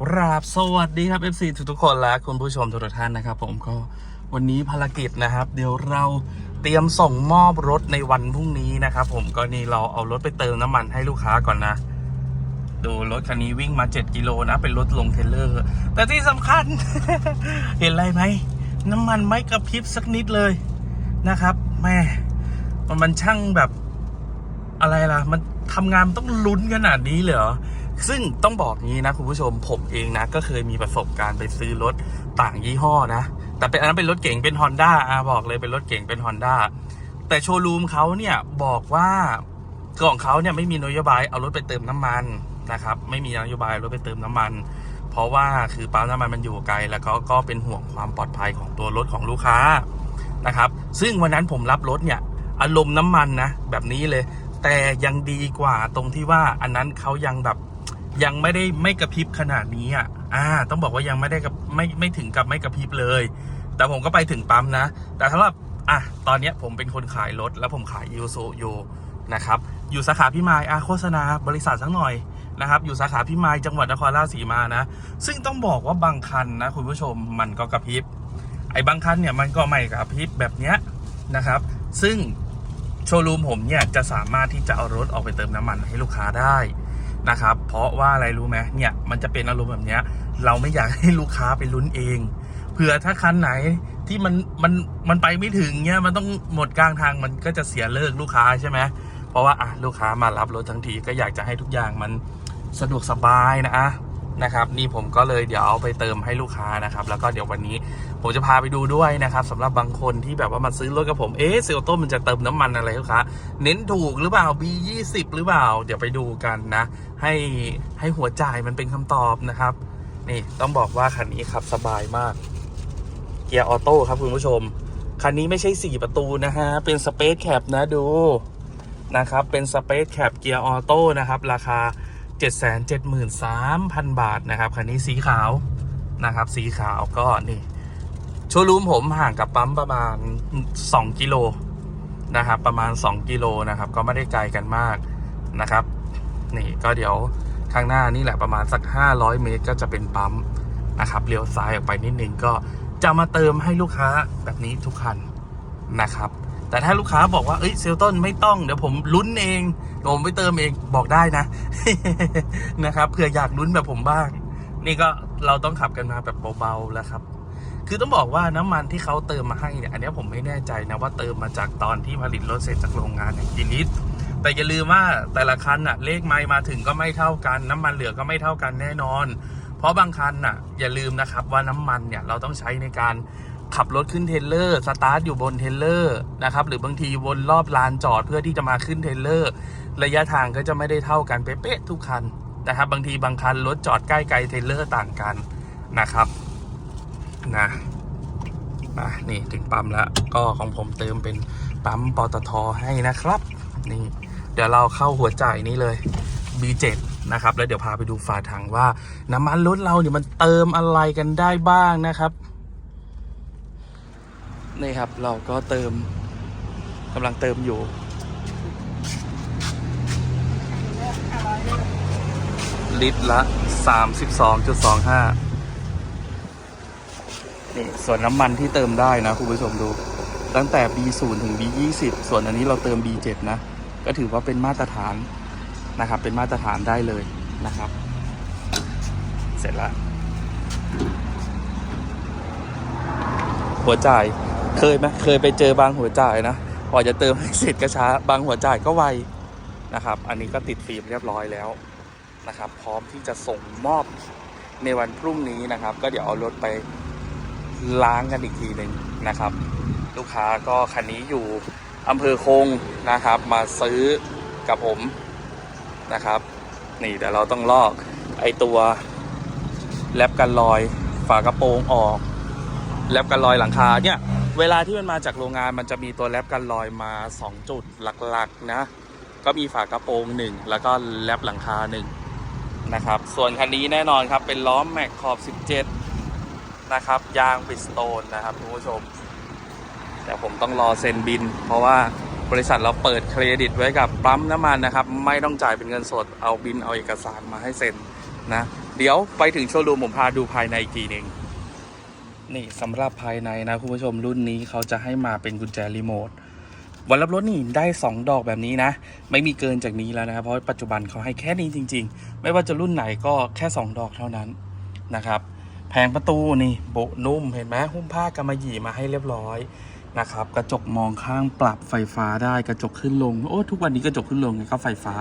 กราบสวัสดีครับ FC ทุกทุกคนและคุณผู้ชมทุกท่านนะครับ ผมก็วันนี้ภารกิจนะครับ เดี๋ยวเราเตรียมส่งมอบรถในวันพรุ่งนี้นะครับ ผมก็นี่เราเอารถไปเติมน้ำมันให้ลูกค้าก่อนนะ ดูรถคันนี้วิ่งมา 7 กิโลนะ เป็นรถลงเทเลอร์ แต่ที่สำคัญ เห็นอะไรไหมน้ำมันไม่กระพริบสักนิดเลยนะครับแม่มันมันช่างแบบอะไรล่ะ มันทำงานมันต้องลุ้นขนาดนี้เลยเหรอ ซึ่งต้องบอกงี้นะคุณผู้ชมผมเองนะก็เคยมีประสบการณ์ไปซื้อรถต่างยี่ห้อนะ แต่เป็นอันนั้นเป็นรถเก๋งเป็น Honda อะบอกเลยเป็นรถเก๋งเป็น Honda แต่โชว์รูมเขาเนี่ยบอกว่าของเขาเนี่ยไม่มีนโยบายเอารถไปเติมน้ำมันนะครับไม่มีนโยบายรถไปเติมน้ำมัน เพราะว่าคือปั๊มน้ำมันมันอยู่ไกล แล้วก็ก็เป็นห่วงความปลอดภัยของตัวรถของลูกค้านะครับ ซึ่งวันนั้นผมรับรถเนี่ยอารมณ์น้ำมันนะแบบนี้เลย แต่ยังดีกว่าตรงที่ว่าอันนั้นเขายังแบบ ยังไม่ได้ไม่กระพริบขนาดนี้อะ อ่า ต้องบอกว่ายังไม่ได้กับไม่ไม่ถึงกับไม่กระพริบเลย แต่ผมก็ไปถึงปั๊มนะ แต่สำหรับอะตอนเนี้ยผมเป็นคนขายรถแล้วผมขายยูโซอยู่นะครับ อยู่สาขาพิมายอะโฆษณาบริษัทสักหน่อยนะครับ อยู่สาขาพิมายจังหวัดนครราชสีมานะ ซึ่งต้องบอกว่าบางคันนะคุณผู้ชมมันก็กระพริบ ไอ้บางคันเนี่ยมันก็ไม่กระพริบแบบเนี้ยนะครับ ซึ่งโชว์รูมผมเนี่ยจะสามารถที่จะเอารถออกไปเติมน้ำมันให้ลูกค้าได้ นะครับ เพราะว่าอะไรรู้ไหมเนี่ยมันจะเป็นอารมณ์แบบเนี้ย เราไม่อยากให้ลูกค้าไปลุ้นเองเผื่อถ้าคันไหนที่มันมันมันไปไม่ถึงเนี่ยมันต้องหมดกลางทางมันก็จะเสียเลิกลูกค้าใช่ไหมเพราะว่าอะลูกค้ามารับรถทั้งทีก็อยากจะให้ทุกอย่างมันสะดวกสบายนะอะ นะครับนี่ผมก็เลยเดี๋ยวเอาไปเติมให้ลูกค้านะครับแล้วก็เดี๋ยววันนี้ผมจะพาไปดูด้วยนะครับสำหรับบางคนที่แบบว่ามาซื้อรถกับผมเอ๊ะเซลโต้มันจะเติมน้ำมันอะไรลูกค้าเน้นถูกหรือเปล่า B20 หรือเปล่า เดี๋ยวไปดูกันนะ ให้ให้หัวใจมันเป็นคำตอบนะครับ นี่ต้องบอกว่าคันนี้ขับสบายมาก เกียร์ออโต้ครับคุณผู้ชม คันนี้ไม่ใช่ 4 ประตูนะฮะเป็นสเปซแคปนะดูนะครับเป็นสเปซแคปเกียร์ออโต้นะครับราคา 773,000 บาทนะครับคันนี้สีขาวนะครับ สีขาวก็นี่โชว์รูมผมห่างกับปั๊มประมาณ 2 กิโลนะครับ ประมาณ 2 กิโลนะครับ ก็ไม่ได้ไกลกันมากนะครับ นี่ก็เดี๋ยวข้างหน้านี่แหละประมาณสัก 500 เมตรก็จะเป็นปั๊มนะครับเลี้ยวซ้ายออกไปนิดนึงก็จะมาเติมให้ลูกค้าแบบนี้ทุกคันนะครับ แต่ถ้าลูกค้าบอกว่าเอ้ยเซลต้นไม่ต้องเดี๋ยวผมลุ้นเองผมไปเติมเองบอกได้นะนะครับเผื่ออยากลุ้นแบบผมบ้าง นี่ก็เราต้องขับกันมาแบบเบาๆแล้วครับ คือต้องบอกว่าน้ำมันที่เขาเติมมาให้เนี่ยอันนี้ผมไม่แน่ใจนะว่าเติมมาจากตอนที่ผลิตรถเสร็จจากโรงงานอย่างกี่ลิตรแต่อย่าลืมว่าแต่ละคันน่ะเลขไมล์มาถึงก็ไม่เท่ากัน น้ำมันเหลือก็ไม่เท่ากันแน่นอน เพราะบางคันน่ะอย่าลืมนะครับว่าน้ำมันเนี่ยเราต้องใช้ในการ ขับรถขึ้นเทเลอร์สตาร์ทอยู่บนเทเลอร์นะครับหรือบางทีวนรอบลานจอดเพื่อที่จะมาขึ้นเทเลอร์ระยะทางก็จะไม่ได้เท่ากันเป๊ะๆทุกคันนะครับ บางทีบางคันรถจอดใกล้ไกลเทเลอร์ต่างกันนะครับนะมานี่ถึงปั๊มแล้วก็ของผมเติมเป็นปั๊มปตทให้นะครับ นี่ เดี๋ยวเราเข้าหัวจ่ายนี้เลย B7 นะครับ แล้วเดี๋ยวพาไปดูฝาถังว่าน้ำมันรถเราเนี่ยมันเติมอะไรกันได้บ้างนะครับ นี่ครับเราก็เติมกำลังเติมอยู่ ลิตรละ 32.25 นี่ส่วนน้ำมันที่เติมได้นะ คุณผู้ชมดู ตั้งแต่ B0 ถึง B20 ส่วนอันนี้เราเติม B7 นะ ก็ถือว่าเป็นมาตรฐานนะครับ เป็นมาตรฐานได้เลยนะครับ เสร็จแล้วหัวจ่าย เคยไหมเคยไปเจอบางหัวจ่ายนะพอจะเติมให้เสร็จก็ช้า บางหัวจ่ายก็ไวนะครับ อันนี้ก็ติดฟิล์มเรียบร้อยแล้วนะครับ พร้อมที่จะส่งมอบในวันพรุ่งนี้นะครับ ก็เดี๋ยวเอารถไปล้างกันอีกทีหนึ่งนะครับ ลูกค้าก็คันนี้อยู่อำเภอคงนะครับ มาซื้อกับผมนะครับ นี่เดี๋ยวเราต้องลอกไอตัวแลบกันรอยฝากระโปรงออก แลบกันรอยหลังคาเนี่ย เวลาที่มันมาจากโรงงานมันจะมีตัวแลบกันรอยมา 2 จุดหลักๆนะ ก็มีฝากระโปรงหนึ่งแล้วก็แลบหลังคาหนึ่งนะครับ ส่วนคันนี้แน่นอนครับ เป็นล้อแม็กขอบ 17 นะครับ ยางบิสโตนนะครับคุณผู้ชม แต่ผมต้องรอเซ็นบิน เพราะว่าบริษัทเราเปิดเครดิตไว้กับปั๊มน้ำมันนะครับ ไม่ต้องจ่ายเป็นเงินสดเอาบินเอาเอกสารมาให้เซ็นนะ เดี๋ยวไปถึงโชว์รูมผมพาดูภายในอีกทีหนึ่ง นี่สำหรับภายในนะคุณผู้ชมรุ่นนี้เขาจะให้มาเป็นกุญแจรีโมทวันรับรถนี่ได้ 2 ดอกแบบนี้นะ ไม่มีเกินจากนี้แล้วนะครับเพราะปัจจุบันเขาให้แค่นี้จริง ๆ ไม่ว่าจะรุ่นไหนก็แค่ 2 ดอกเท่านั้นนะครับ แผงประตูนี่โบนุ่มเห็นไหมหุ้มผ้ากำมะหยี่มาให้เรียบร้อยนะครับ กระจกมองข้างปรับไฟฟ้าได้กระจกขึ้นลงโอ้ทุกวันนี้กระจกขึ้นลงก็ไฟฟ้า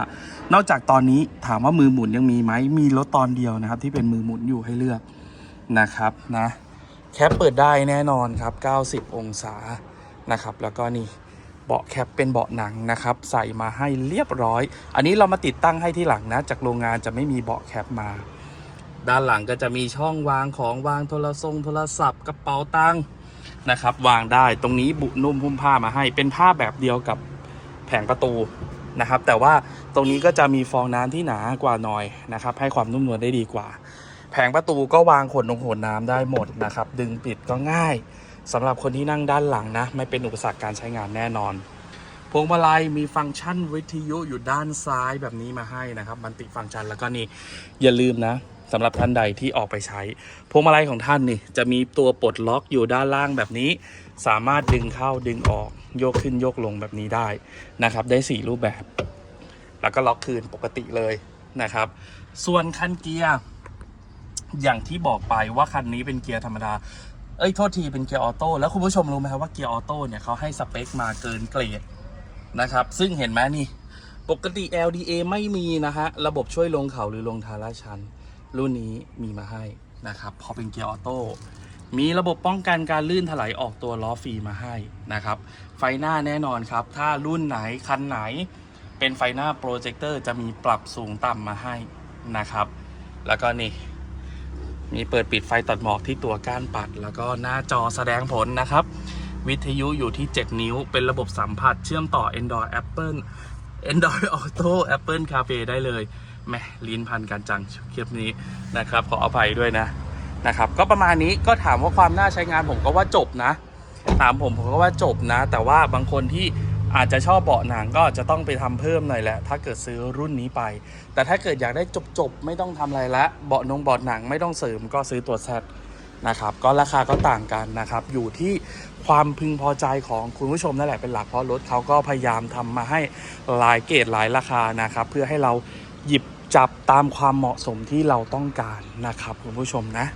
นอกจากตอนนี้ถามว่ามือหมุนยังมีไหมมีรถตอนเดียวนะครับ ที่เป็นมือหมุนอยู่ให้เลือกนะครับนะ แคปเปิดได้แน่นอนครับ 90 องศานะครับ แล้วก็นี่เบาะแคปเป็นเบาะหนังนะครับ ใส่มาให้เรียบร้อย อันนี้เรามาติดตั้งให้ที่หลังนะ จากโรงงานจะไม่มีเบาะแคปมา ด้านหลังก็จะมีช่องวางของวางโทรศัพท์โทรศัพท์กระเป๋าตังค์นะครับ วางได้ตรงนี้บุนุ่มหุ้มผ้ามาให้ เป็นผ้าแบบเดียวกับแผงประตูนะครับ แต่ว่าตรงนี้ก็จะมีฟองน้ำที่หนากว่าหน่อยนะครับ ให้ความนุ่มนวลได้ดีกว่า แผงประตูก็วางขนลงขนน้ำได้หมดนะครับ ดึงปิดก็ง่ายสำหรับคนที่นั่งด้านหลังนะ ไม่เป็นอุปสรรคการใช้งานแน่นอน พวงมาลัยมีฟังก์ชันวิทยุอยู่ด้านซ้ายแบบนี้มาให้นะครับมันติฟังก์ชันแล้วก็นี่อย่าลืมนะสำหรับท่านใดที่ออกไปใช้พวงมาลัยของท่านนี่จะมีตัวปลดล็อกอยู่ด้านล่างแบบนี้ สามารถดึงเข้าดึงออกโยกขึ้นโยกลงแบบนี้ได้นะครับ ได้ 4 รูปแบบ แล้วก็ล็อกคืนปกติเลยนะครับ ส่วนคันเกียร์ อย่างที่บอกไปว่าคันนี้เป็นเกียร์ธรรมดา เอ้ยโทษทีเป็นเกียร์ออโต้แล้วคุณผู้ชมรู้ไหมครับว่าเกียร์ออโต้เนี่ยเขาให้สเปคมาเกินเกรดนะครับ ซึ่งเห็นไหมนี่ ปกติ LDA ไม่มีนะฮะ ระบบช่วยลงเขาหรือลงทาราชัน รุ่นนี้มีมาให้นะครับ พอเป็นเกียร์ออโต้มีระบบป้องกันการลื่นถลายออกตัวล้อฟรีมาให้นะครับ ไฟหน้าแน่นอนครับ ถ้ารุ่นไหนคันไหน เป็นไฟหน้าโปรเจคเตอร์จะมีปรับสูงต่ำมาให้นะครับ แล้วก็นี่ มีเปิดปิดไฟตัดหมอกที่ตัวก้านปัด แล้วก็หน้าจอแสดงผลนะครับ วิทยุอยู่ที่ 7 นิ้ว เป็นระบบสัมผัสเชื่อมต่อ Android Apple Android Auto Apple CarPlay ได้เลยแม่ลิ้นพันกันจังคลิปนี้นะครับ ขออภัยด้วยนะนะครับ ก็ประมาณนี้ก็ถามว่าความน่าใช้งานผมก็ว่าจบนะ ถามผมผมก็ว่าจบนะ แต่ว่าบางคนที่ อาจจะชอบเบาะหนังก็จะต้องไปทำเพิ่มหน่อยแหละ ถ้าเกิดซื้อรุ่นนี้ไป แต่ถ้าเกิดอยากได้จบๆ ไม่ต้องทำอะไรละเบาะนงเบาะหนังไม่ต้องเสริมก็ซื้อตัวแซดนะครับก็ราคาก็ต่างกันนะครับ อยู่ที่ความพึงพอใจของคุณผู้ชมนั่นแหละเป็นหลักเพราะรถเขาก็พยายามทำมาให้หลายเกรดหลายราคานะครับ เพื่อให้เราหยิบจับตามความเหมาะสมที่เราต้องการนะครับคุณผู้ชมนะ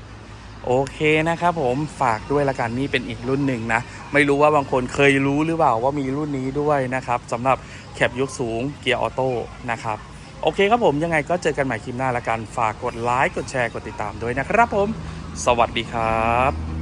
โอเคนะครับผมฝากด้วยละกันนี่เป็นอีกรุ่นหนึ่งนะ ไม่รู้ว่าบางคนเคยรู้หรือเปล่าว่ามีรุ่นนี้ด้วยนะครับสำหรับแคปยกสูงเกียร์ออโต้นะครับโอเคครับผมยังไงก็เจอกันใหม่คลิปหน้าละกัน ฝากกดไลค์กดแชร์กดติดตามด้วยนะครับผม สวัสดีครับ